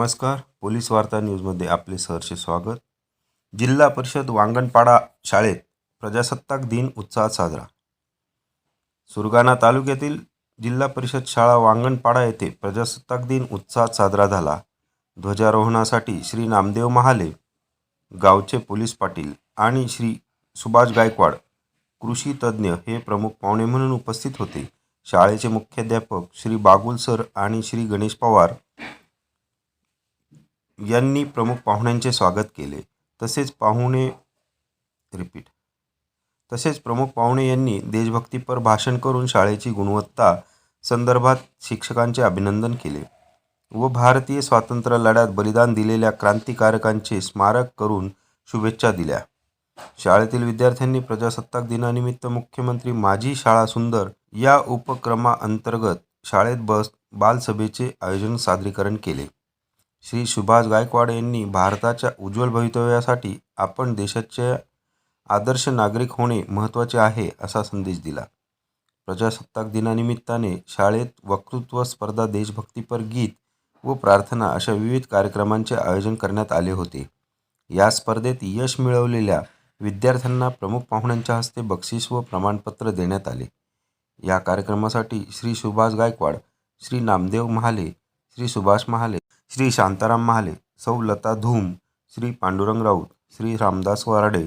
नमस्कार. पोलीस वार्ता न्यूजमध्ये आपले सहर्ष स्वागत. जिल्हा परिषद वांगणपाडा शाळेत प्रजासत्ताक दिन उत्साहात साजरा. सुरगाणा तालुक्यातील जिल्हा परिषद शाळा वांगणपाडा येथे प्रजासत्ताक दिन उत्साहात साजरा झाला. ध्वजारोहणासाठी श्री नामदेव महाले गावचे पोलीस पाटील आणि श्री सुभाष गायकवाड कृषी तज्ज्ञ हे प्रमुख पाहुणे म्हणून उपस्थित होते. शाळेचे मुख्याध्यापक श्री बागुल सर आणि श्री गणेश पवार यांनी प्रमुख पाहुण्यांचे स्वागत केले. तसेच पाहुणे रिपीट तसेच प्रमुख पाहुणे यांनी देशभक्तीपर भाषण करून शाळेची गुणवत्ता संदर्भात शिक्षकांचे अभिनंदन केले व भारतीय स्वातंत्र्य लढ्यात बलिदान दिलेल्या क्रांतिकारकांचे स्मारक करून शुभेच्छा दिल्या. शाळेतील विद्यार्थ्यांनी प्रजासत्ताक दिनानिमित्त मुख्यमंत्री माझी शाळा सुंदर या उपक्रमाअंतर्गत शाळेत बस बालसभेचे आयोजन सादरीकरण केले. श्री सुभाष गायकवाड यांनी भारताच्या उज्ज्वल भवितव्यासाठी आपण देशाचे आदर्श नागरिक होणे महत्त्वाचे आहे असा संदेश दिला. प्रजासत्ताक दिनानिमित्ताने शाळेत वक्तृत्व स्पर्धा देशभक्तीपर गीत व प्रार्थना अशा विविध कार्यक्रमांचे आयोजन करण्यात आले होते. या स्पर्धेत यश मिळवलेल्या विद्यार्थ्यांना प्रमुख पाहुण्यांच्या हस्ते बक्षीस व प्रमाणपत्र देण्यात आले. या कार्यक्रमासाठी श्री सुभाष गायकवाड श्री नामदेव महाले श्री सुभाष महाले श्री शांताराम महाले सौ लता धूम श्री पांडुरंग राऊत श्री रामदास वराडे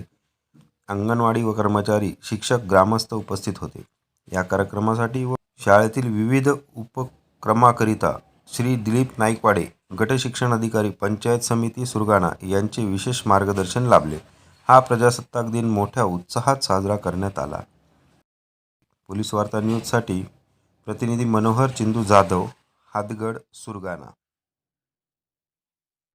अंगणवाडी व कर्मचारी शिक्षक ग्रामस्थ उपस्थित होते. या कार्यक्रमासाठी व शाळेतील विविध उपक्रमाकरिता श्री दिलीप नाईकवाडे गटशिक्षण अधिकारी पंचायत समिती सुरगाणा यांचे विशेष मार्गदर्शन लाभले. हा प्रजासत्ताक दिन मोठ्या उत्साहात साजरा करण्यात आला. पोलीस वार्ता न्यूजसाठी प्रतिनिधी मनोहर चिंदू जाधव हातगड सुरगाणा.